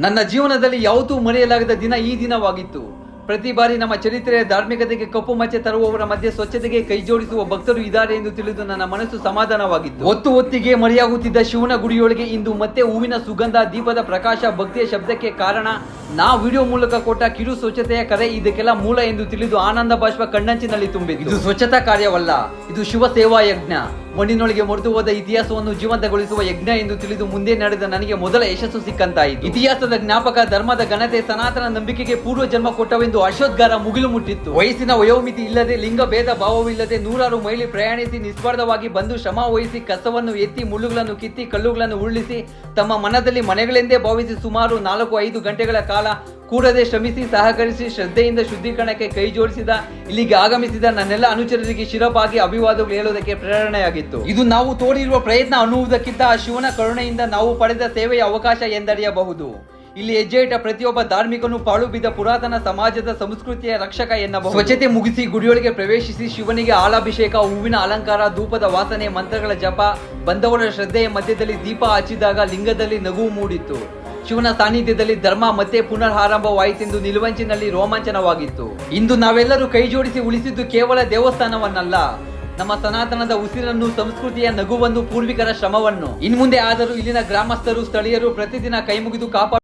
ನನ್ನ ಜೀವನದಲ್ಲಿ ಯಾವುದೂ ಮರೆಯಲಾಗದ ದಿನ ಈ ದಿನವಾಗಿತ್ತು. ಪ್ರತಿ ಬಾರಿ ನಮ್ಮ ಚರಿತ್ರೆಯ ಧಾರ್ಮಿಕತೆಗೆ ಕಪ್ಪು ಮಚ್ಚೆ ತರುವವರ ಮಧ್ಯೆ ಸ್ವಚ್ಛತೆಗೆ ಕೈ ಜೋಡಿಸುವ ಭಕ್ತರು ಇದ್ದಾರೆ ಎಂದು ತಿಳಿದು ನನ್ನ ಮನಸ್ಸು ಸಮಾಧಾನವಾಗಿತ್ತು. ಹೊತ್ತು ಹೊತ್ತಿಗೆ ಮರೆಯಾಗುತ್ತಿದ್ದ ಶಿವನ ಗುಡಿಯೊಳಗೆ ಇಂದು ಮತ್ತೆ ಹೂವಿನ ಸುಗಂಧ, ದೀಪದ ಪ್ರಕಾಶ, ಭಕ್ತಿಯ ಶಬ್ದಕ್ಕೆ ಕಾರಣ ನಾ ವಿಡಿಯೋ ಮೂಲಕ ಕೊಟ್ಟ ಕಿರು ಸ್ವಚ್ಛತೆಯ ಕರೆ ಇದಕ್ಕೆಲ್ಲ ಮೂಲ ಎಂದು ತಿಳಿದು ಆನಂದ ಬಾಷ್ಪ ಕಣ್ಣಂಚಿನಲ್ಲಿ ತುಂಬಿದ್ದು ಇದು ಸ್ವಚ್ಛತಾ ಕಾರ್ಯವಲ್ಲ, ಇದು ಶಿವ ಸೇವಾ ಯಜ್ಞ. ಮಣ್ಣಿನೊಳಗೆ ಮುರಿದು ಹೋದ ಇತಿಹಾಸವನ್ನು ಜೀವಂತಗೊಳಿಸುವ ಯಜ್ಞ ಎಂದು ತಿಳಿದು ಮುಂದೆ ನಡೆದ ನನಗೆ ಮೊದಲ ಯಶಸ್ಸು ಸಿಕ್ಕಂತಾಯಿತು. ಇತಿಹಾಸದ ಜ್ಞಾಪಕ, ಧರ್ಮದ ಘನತೆ, ಸನಾತನ ನಂಬಿಕೆಗೆ ಪೂರ್ವ ಜನ್ಮ ಕೊಟ್ಟವೆಂದು ಅಶೋದ್ಗಾರ ಮುಗಿಲು ಮುಟ್ಟಿತ್ತು. ವಯಸ್ಸಿನ ವಯೋಮಿತಿ ಇಲ್ಲದೆ, ಲಿಂಗ ಭೇದ ಭಾವವಿಲ್ಲದೆ ನೂರಾರು ಮೈಲಿ ಪ್ರಯಾಣಿಸಿ ನಿಸ್ವಾರ್ಥವಾಗಿ ಬಂದು ಶ್ರಮ ವಹಿಸಿ ಕಸವನ್ನು ಎತ್ತಿ ಮುಳ್ಳುಗಳನ್ನು ಕಿತ್ತಿ ಕಲ್ಲುಗಳನ್ನು ಉರುಳಿಸಿ ತಮ್ಮ ಮನದಲ್ಲಿ ಮನೆಗಳೆಂದೇ ಭಾವಿಸಿ ಸುಮಾರು ನಾಲ್ಕು ಐದು ಗಂಟೆಗಳ ಕಾಲ ಕೂಡದೆ ಶ್ರಮಿಸಿ, ಸಹಕರಿಸಿ, ಶ್ರದ್ಧೆಯಿಂದ ಶುದ್ಧೀಕರಣಕ್ಕೆ ಕೈ ಜೋಡಿಸಿದ, ಇಲ್ಲಿಗೆ ಆಗಮಿಸಿದ ನನ್ನೆಲ್ಲ ಅನುಚರರಿಗೆ ಶಿರಪಾಗಿ ಅಭಿವಾದಗಳು ಹೇಳುವುದಕ್ಕೆ ಪ್ರೇರಣೆಯಾಗಿತ್ತು. ಇದು ನಾವು ತೋರಿರುವ ಪ್ರಯತ್ನ ಅನ್ನುವುದಕ್ಕಿಂತ ಶಿವನ ಕರುಣೆಯಿಂದ ನಾವು ಪಡೆದ ಸೇವೆಯ ಅವಕಾಶ ಎಂದರಿಯಬಹುದು. ಇಲ್ಲಿ ಹೆಜ್ಜೆ ಇಟ್ಟ ಪ್ರತಿಯೊಬ್ಬ ಧಾರ್ಮಿಕನು ಪಾಳು ಬಿದ್ದ ಪುರಾತನ ಸಮಾಜದ ಸಂಸ್ಕೃತಿಯ ರಕ್ಷಕ ಎನ್ನಬಹುದು. ಸ್ವಚ್ಛತೆ ಮುಗಿಸಿ ಗುಡಿಯೊಳಗೆ ಪ್ರವೇಶಿಸಿ ಶಿವನಿಗೆ ಆಳಾಭಿಷೇಕ ಹೂವಿನ ಅಲಂಕಾರ, ಧೂಪದ ವಾಸನೆ, ಮಂತ್ರಗಳ ಜಪ, ಬಂದವರ ಶ್ರದ್ಧೆಯ ಮಧ್ಯದಲ್ಲಿ ದೀಪ ಹಚ್ಚಿದಾಗ ಲಿಂಗದಲ್ಲಿ ನಗುವು ಮೂಡಿತ್ತು. ಶಿವನ ಸಾನ್ನಿಧ್ಯದಲ್ಲಿ ಧರ್ಮ ಮತ್ತೆ ಪುನರ್ ಆರಂಭವಾಯಿತೆಂದು ನಿಲುವಂಚಿನಲ್ಲಿ ರೋಮಾಂಚನವಾಗಿತ್ತು. ಇಂದು ನಾವೆಲ್ಲರೂ ಕೈ ಜೋಡಿಸಿ ಉಳಿಸಿದ್ದು ಕೇವಲ ದೇವಸ್ಥಾನವನ್ನಲ್ಲ, ನಮ್ಮ ಸನಾತನದ ಉಸಿರನ್ನು, ಸಂಸ್ಕೃತಿಯ ನಗುವನ್ನು, ಪೂರ್ವಿಕರ ಶ್ರಮವನ್ನು. ಇನ್ಮುಂದೆ ಆದರೂ ಇಲ್ಲಿನ ಗ್ರಾಮಸ್ಥರು, ಸ್ಥಳೀಯರು ಪ್ರತಿದಿನ ಕೈ ಮುಗಿದು ಕಾಪಾಡು